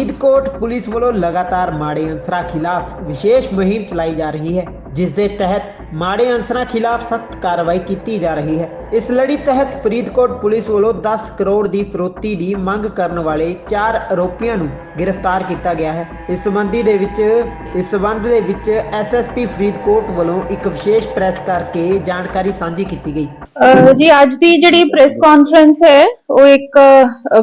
Faridkot police ਵੱਲੋਂ ਲਗਾਤਾਰ ਮਾੜੇ ਅੰਸਰਾਂ ਖਿਲਾਫ ਵਿਸ਼ੇਸ਼ ਮੁਹਿੰਮ ਚਲਾਈ ਜਾ ਰਹੀ ਹੈ, ਜਿਸ ਦੇ ਤਹਿਤ ਮਾੜੇ ਅੰਸਰਾਂ ਖਿਲਾਫ ਸਖਤ ਕਾਰਵਾਈ ਕੀਤੀ ਜਾ ਰਹੀ ਹੈ। ਇਸ ਲੜੀ ਤਹਿਤ ਫਰੀਦਕੋਟ ਪੁਲਿਸ ਵੱਲੋਂ 10 ਕਰੋੜ ਦੀ ਫਰੋਤੀ ਦੀ ਮੰਗ ਕਰਨ ਵਾਲੇ ਚਾਰ ਆਰੋਪੀਆਂ ਨੂੰ ਗ੍ਰਿਫਤਾਰ ਕੀਤਾ ਗਿਆ ਹੈ। ਇਸ ਸੰਬੰਧੀ ਦੇ ਵਿੱਚ, ਇਸ ਸੰਬੰਧ ਦੇ ਵਿੱਚ ਐਸਐਸਪੀ ਫਰੀਦਕੋਟ ਵੱਲੋਂ ਇੱਕ ਵਿਸ਼ੇਸ਼ ਪ੍ਰੈਸ ਕਰਕੇ ਜਾਣਕਾਰੀ ਸਾਂਝੀ ਕੀਤੀ ਗਈ। ਜੀ, ਅੱਜ ਦੀ ਜਿਹੜੀ ਪ੍ਰੈਸ ਕਾਨਫਰੰਸ ਹੈ, ਉਹ ਇੱਕ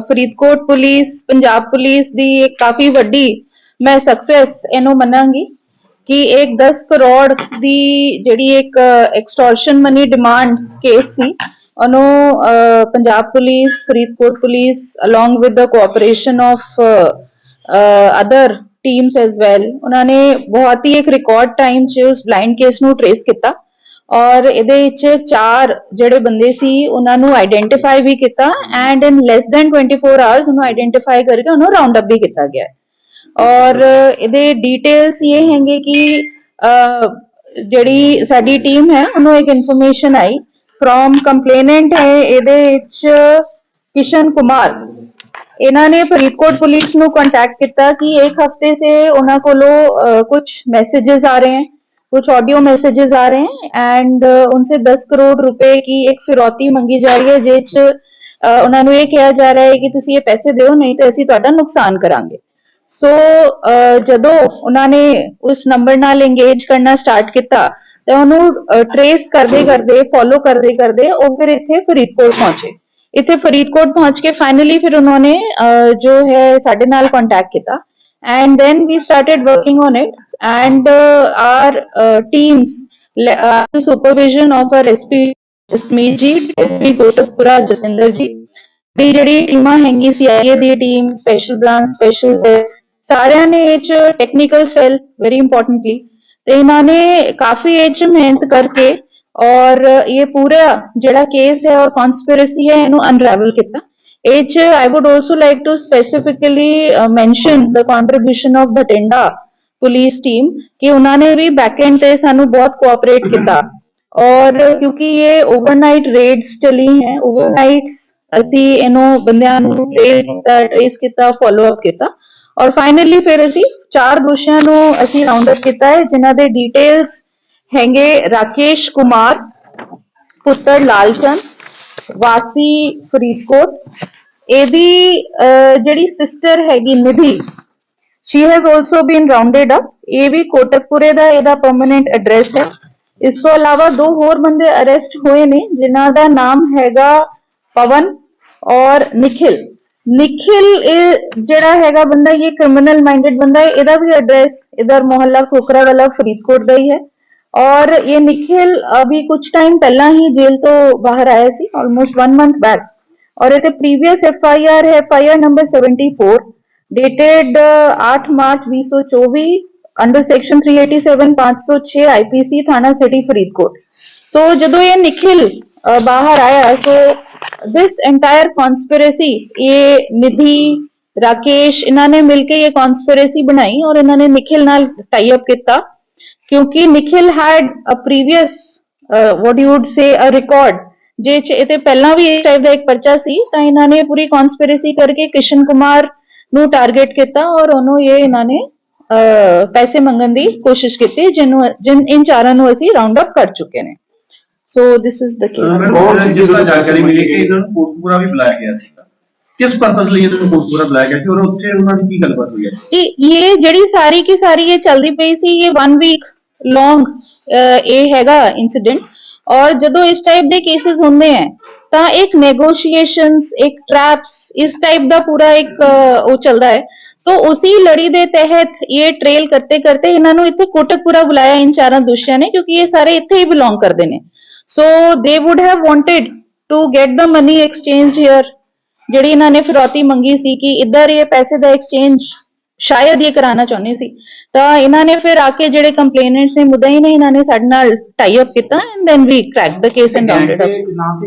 ਫਰੀਦਕੋਟ ਪੁਲਿਸ, ਪੰਜਾਬ ਪੁਲਿਸ ਦੀ ਇੱਕ ਕਾਫੀ ਵੱਡੀ, ਮੈਂ ਸਕਸੈਸ ਇਹਨੂੰ ਮੰਨਾਂਗੀ। ਕਿ ਇੱਕ 10 ਕਰੋੜ ਦੀ ਜਿਹੜੀ ਇੱਕ ਐਕਸਟੋਰਸ਼ਨ ਮਨੀ ਡਿਮਾਂਡ ਕੇਸ ਸੀ, ਉਹਨੂੰ Punjab police, Faridkot police along with the cooperation of other teams as well ਉਹਨਾਂ ਨੇ ਬਹੁਤ ਹੀ ਇੱਕ ਰਿਕਾਰਡ ਟਾਈਮ 'ਚ ਉਸ ਬਲਾਈਂਡ ਕੇਸ ਨੂੰ ਟਰੇਸ ਕੀਤਾ ਔਰ ਇਹਦੇ ਵਿੱਚ ਚਾਰ ਜਿਹੜੇ ਬੰਦੇ ਸੀ, ਉਹਨਾਂ ਨੂੰ ਆਈਡੈਂਟੀਫਾਈ ਵੀ ਕੀਤਾ and in less than 24 hours ਉਹਨੂੰ ਆਈਡੈਂਟੀਫਾਈ ਕਰਕੇ ਉਹਨੂੰ ਰਾਉਂਡ ਅਪ ਵੀ ਕੀਤਾ ਗਿਆ। ਔਰ ਇਹਦੇ ਡੀਟੇਲਸ ਇਹ ਹੈਗੇ ਕਿ ਜਿਹੜੀ ਸਾਡੀ ਟੀਮ ਹੈ, ਉਹਨੂੰ ਇੱਕ ਇਨਫੋਰਮੇਸ਼ਨ ਆਈ ਫਰੋਮ ਕੰਪਲੇਨੈਂਟ ਹੈ ਇਹਦੇ ਵਿੱਚ ਕਿਸ਼ਨ ਕੁਮਾਰ। ਇਹਨਾਂ ਨੇ ਫਰੀਦਕੋਟ ਪੁਲਿਸ ਨੂੰ ਕੰਟੈਕਟ ਕੀਤਾ ਕਿ ਇੱਕ ਹਫ਼ਤੇ ਸੇ ਉਹਨਾਂ ਕੋਲੋਂ ਕੁਝ ਮੈਸੇजेस ਆ ਰਹੇ ਹਨ कुछ ऑडियो मैसेजेस आ रहे हैं एंड उनसे 10 करोड़ रुपए की एक फिरौती ਮੰਗੀ ਜਾ ਰਹੀ ਹੈ ਜਿਸ ਚ ਉਹਨਾਂ ਨੂੰ ਇਹ ਕਿਹਾ ਜਾ ਰਿਹਾ ਹੈ ਕਿ ਤੁਸੀਂ ਇਹ ਪੈਸੇ ਦਿਓ, ਨਹੀਂ ਤਾਂ ਅਸੀਂ ਤੁਹਾਡਾ ਨੁਕਸਾਨ ਕਰਾਂਗੇ। ਸੋ ਜਦੋਂ ਉਹਨਾਂ ਨੇ ਉਸ ਨੰਬਰ ਨਾਲ ਇੰਗੇਜ ਕਰਨਾ ਸਟਾਰਟ ਕੀਤਾ ਤੇ ਉਹਨੂੰ ਟਰੇਸ ਕਰਦੇ ਕਰਦੇ ਫੋਲੋ ਕਰਦੇ ਕਰਦੇ ਉਹ ਫਿਰ ਇੱਥੇ ਫਰੀਦਕੋਟ ਪਹੁੰਚੇ। ਇੱਥੇ ਫਰੀਦਕੋਟ ਪਹੁੰਚ ਕੇ ਫਾਈਨਲੀ ਫਿਰ ਉਹਨਾਂ ਨੇ ਜੋ ਹੈ ਸਾਡੇ ਨਾਲ ਕੰਟੈਕਟ ਕੀਤਾ। And then we started working on it and uh, our uh, teams uh, supervision of our SP Smith ji SP Kotakpura Jatinder ji ਦੀ ਜਿਹੜੀ ਟੀਮਾਂ ਹੈਗੀ ਸੀਆਈਏ ਦੀ ਟੀਮ ਸਪੈਸ਼ਲ ਬ੍ਰਾਂਚ ਸਪੈਸ਼ਲ ਸਾਰਿਆਂ ਨੇ ਇਹ ਚ ਟੈਕਨੀਕਲ ਸੈਲ ਵੈਰੀ ਇੰਪੋਰਟੈਂਟਲੀ ਤੇ ਇਹਨਾਂ ਨੇ ਕਾਫੀ ਇਹ ਚ ਮਿਹਨਤ ਕਰਕੇ ਔਰ ਇਹ ਪੂਰਾ ਜਿਹੜਾ ਕੇਸ ਹੈ ਔਰ ਕਨਸਪੀਰੇਸੀ ਹੈ ਇਹਨੂੰ ਅਨਰੈਵਲ ਕੀਤਾ। ਇਹ 'ਚ would also like to specifically uh, mention the contribution of Bhatinda police team ਕਿ ਉਹਨਾਂ ਨੇ ਵੀ ਬੈਕਐਂਡ ਤੇ ਸਾਨੂੰ ਬਹੁਤ ਕੋਆਪਰੇਟ ਕੀਤਾ। ਔਰ ਕਿਉਂਕਿ ਇਹ ਓਵਰਨਾਈਟ ਰੇਡਸ ਚਲੀ ਹੈ ਓਵਰਨਾਈਟਸ ਅਸੀਂ ਇਹਨੂੰ ਬੰਦਿਆਂ ਨੂੰ ਟ੍ਰੇਸ ਕੀਤਾ ਫੋਲੋ ਅਪ ਕੀਤਾ। ਔਰ ਫਾਈਨਲੀ ਫਿਰ ਅਸੀਂ ਚਾਰ ਦੋਸ਼ੀਆਂ ਨੂੰ ਅਸੀਂ ਰਾਉਂਡ ਅਪ ਕੀਤਾ ਹੈ, ਜਿਨ੍ਹਾਂ ਦੇ ਡਿਟੇਲਸ ਹੈਗੇ ਰਾਕੇਸ਼ ਕੁਮਾਰ, ਪੁੱਤਰ ਲਾਲਚੰਦ, ਵਾਸੀ ਫਰੀਦਕੋਟ। ਇਹਦੀ ਜਿਹੜੀ ਸਿਸਟਰ ਹੈਗੀ Nidhi Shri has also been rounded up ਇਹ ਵੀ ਕੋਟਕਪੁਰੇ ਦਾ ਇਹਦਾ ਪਰਮਨੈਂਟ ਐਡਰੈਸ ਹੈ। ਇਸ ਤੋਂ ਇਲਾਵਾ ਦੋ ਹੋਰ ਬੰਦੇ ਅਰੈਸਟ ਹੋਏ ਨੇ, ਜਿਨ੍ਹਾਂ ਦਾ ਨਾਮ ਹੈਗਾ ਪਵਨ ਔਰ ਨikhil। ਨikhil ਇਹ ਜਿਹੜਾ ਹੈਗਾ ਬੰਦਾ ਇਹ ਕ੍ਰਿਮੀਨਲ ਮਾਈਂਡਡ ਬੰਦਾ ਹੈ ਇਹਦਾ ਵੀ ਐਡਰੈਸ ਇਧਰ मोहल्ला खोखरा वाला फरीदकोट ਦਾ ਹੀ ਹੈ ਔਰ ਇਹ ਨikhil ਅਭੀ ਕੁਝ ਟਾਈਮ ਪਹਿਲਾਂ ਹੀ ਜੇਲ੍ਹ ਤੋਂ ਬਾਹਰ ਆਇਆ ਸੀ ਆਲਮੋਸਟ 1 ਮੰਥ ਬੈਕ और एक प्रीवियस एफआईआर है FIR number 74 dated 8 March 2024 under section 387 506 IPC थाना सिटी फरीदकोट सो ਜਦੋਂ ਇਹ ਨikhil ਅਹ, ਬਾਹਰ ਆਇਆ ਸੋ ਦਿਸ ਐਂਟਾਇਰ ਕਨਸਪੀਰੇਸੀ ਇਹ ਨਿਧੀ ਰਾਕੇਸ਼ ਇਹਨਾਂ ਨੇ ਮਿਲ ਕੇ ਇਹ ਕਨਸਪੀਰੇਸੀ ਬਣਾਈ ਔਰ ਇਹਨਾਂ ਨੇ ਨikhil ਨਾਲ ਕਿਉਂਕਿ Nikhil had a previous uh, what you would say a record ਜੇ ਚ ਇਹਦੇ ਪਹਿਲਾਂ ਵੀ ਇਸ ਟਾਈਪ ਦਾ ਇੱਕ ਪਰਚਾ ਸੀ ਤਾਂ ਇਹਨਾਂ ਨੇ ਪੂਰੀ ਕਨਸਪੀਰੇਸੀ ਕਰਕੇ ਕਿਸ਼ਨ ਕੁਮਾਰ ਨੂੰ ਟਾਰਗੇਟ ਕੀਤਾ ਔਰ ਉਹਨੂੰ ਇਹ ਇਹਨਾਂ ਨੇ ਅਹ, ਪੈਸੇ ਮੰਗਣ ਦੀ ਕੋਸ਼ਿਸ਼ ਕੀਤੀ ਜਿਹਨੂੰ ਜਿਨ ਇਨ ਚਾਰਾਂ ਨੂੰ ਅਸੀਂ ਰਾਉਂਡ ਅਪ ਕਰ ਚੁੱਕੇ ਨੇ so this is the case बहुत जिस तो जानकारी मिली कि इन्होंने कोटपुरा भी बुलाया गया सी किस पर्पस लिए इन्होंने कोटपुरा बुलाया गया सी और उससे उन्होंने की गलबात हुई है? कि ये जड़ी सारी की सारी ये चल रही पई सी ये 1 वीक लॉन्ग ए हैगा इंसिडेंट और जदों इस टाइप दे केसेस होंदे हैं ता एक नेगोशिएशंस एक ट्रैप्स इस टाइप दा पूरा एक वो चलता है। सो so, उसी लड़ी दे तहत ये ट्रेल करते करते इन्हों इतने कोटकपुरा बुलाया इन चारा दूसरा ने क्योंकि ये सारे इतने ही बिलोंग करते हैं so they would have wanted to get the money exchanged here ਜਿਹੜੀ ਇਹਨਾਂ ਨੇ ਫਿਰੌਤੀ ਮੰਗੀ ਸੀ ਕਿ ਇੱਧਰ ਇਹ ਪੈਸੇ ਦਾ ਐਕਸਚੇਂਜ ਸ਼ਾਇਦ ਇਹ ਕਰਾਉਣਾ ਚਾਹੁੰਦੇ ਸੀ। ਤਾਂ ਇਹਨਾਂ ਨੇ ਫਿਰ ਆ ਕੇ ਜਿਹੜੇ ਕੰਪਲੇਨੈਂਟਸ ਨੇ ਮੁਦਈ ਨੇ ਇਹਨਾਂ ਨੇ ਸਾਡੇ ਨਾਲ ਟਾਈ ਅਪ ਕੀਤਾ and then we crack the case and rounded up ਨਾਮ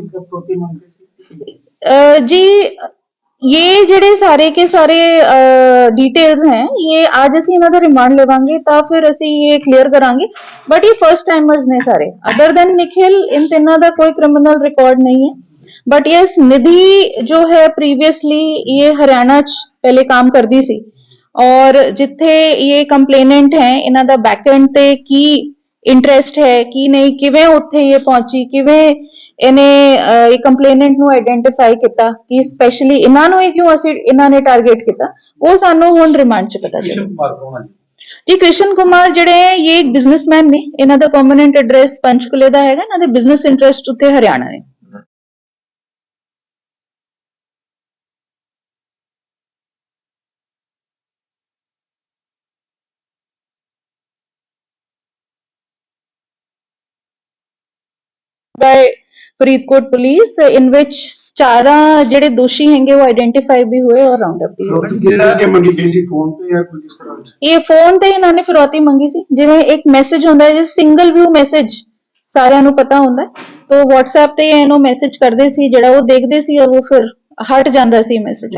ਤੇ ਪ੍ਰੋਤੀ ਮੰਗਦੇ ਸੀ अ, जी ये ਜਿਹੜੇ ਸਾਰੇ ਕੇ ਸਾਰੇ ਡਿਟੇਲਸ ਹੈ ਇਹ ਅੱਜ ਅਸੀਂ ਇਹਨਾਂ ਦਾ ਰਿਮਾਂਡ ਲਵਾਂਗੇ ਤਾਂ ਫਿਰ ਅਸੀਂ ਇਹ ਕਲੀਅਰ ਕਰਾਂਗੇ ਬਟ ਇਹ ਫਰਸਟ ਟਾਈਮਰਸ ਨੇ ਸਾਰੇ ਅਦਰ ਦੈਨ ਨikhil ਇਨ ਤਿੰਨਾਂ ਦਾ ਕੋਈ ਕ੍ਰਿਮੀਨਲ ਰਿਕਾਰਡ ਨਹੀਂ ਹੈ बट यस निधि जो है प्रीवियसली ये हरियाणा च पहले काम करती सी ਔਰ ਜਿੱਥੇ ਇਹ ਕੰਪਲੇਨੈਂਟ ਹੈ ਇਹਨਾਂ ਦਾ ਬੈਕਐਂਡ ਤੇ ਕੀ ਇੰਟਰਸਟ ਹੈ ਕੀ ਨਹੀਂ ਕਿਵੇਂ ਉੱਥੇ ਇਹ ਪਹੁੰਚੀ ਕਿਵੇਂ ਇਹਨੇ ਇਹ ਕੰਪਲੇਨੈਂਟ ਨੂੰ ਆਇਡੈਂਟੀਫਾਈ ਕੀਤਾ ਕਿ ਸਪੈਸ਼ਲੀ ਇਹਨਾਂ ਨੂੰ ਹੀ ਕਿਉਂ ਅਸੀਂ ਇਹਨਾਂ ਨੇ ਟਾਰਗੇਟ ਕੀਤਾ ਉਹ ਸਾਨੂੰ ਹੁਣ ਰਿਮਾਂਡ ਚ ਪਤਾ ਚੱਲਿਆ ਹੈ ਜੀ? ਕ੍ਰਿਸ਼ਨ ਕੁਮਾਰ ਜਿਹੜੇ ਹੈ ਇਹ ਇੱਕ ਬਿਜ਼ਨਸਮੈਨ ਨੇ ਇਹਨਾਂ ਦਾ ਪਰਮਨੈਂਟ ਐਡਰੈਸ ਪੰਚਕੁਲੇ ਦਾ ਹੈਗਾ ਇਹਨਾਂ ਦੇ ਬਿਜ਼ਨਸ ਇੰਟਰਸਟ ਉੱਤੇ ਹਰਿਆਣਾ ਨੇ by ਫਰੀਦਕੋਟ ਪੁਲਿਸ ਇਨ ਵਿਚ ਚਾਰਾਂ ਜਿਹੜੇ ਦੋਸ਼ੀ ਹੈਗੇ ਉਹ ਆਇਡੈਂਟੀਫਾਈ ਵੀ ਹੋਏ ਔਰ ਰਾਉਂਡ ਅਪ ਵੀ ਹੋਏ। ਕਿਹੜਾ ਕਿ ਮੰਗੀ ਗਈ ਸੀ? ਫੋਨ ਤੇ ਜਾਂ ਕੋਈ ਕਿਸ ਤਰ੍ਹਾਂ? ਇਹ ਫੋਨ ਤੇ ਇਹਨਾਂ ਨੇ ਫਿਰੋਤੀ ਮੰਗੀ ਸੀ। ਜਿਵੇਂ ਇੱਕ ਮੈਸੇਜ ਹੁੰਦਾ ਹੈ ਜੇ ਸਿੰਗਲ ਵਿਊ ਮੈਸੇਜ ਸਾਰਿਆਂ ਨੂੰ ਪਤਾ ਹੁੰਦਾ ਤੋ WhatsApp ਤੇ ਇਹਨੂੰ ਮੈਸੇਜ ਕਰਦੇ ਸੀ ਜਿਹੜਾ ਉਹ ਦੇਖਦੇ ਸੀ ਔਰ ਉਹ ਫਿਰ ਹਟ ਜਾਂਦਾ ਸੀ ਮੈਸੇਜ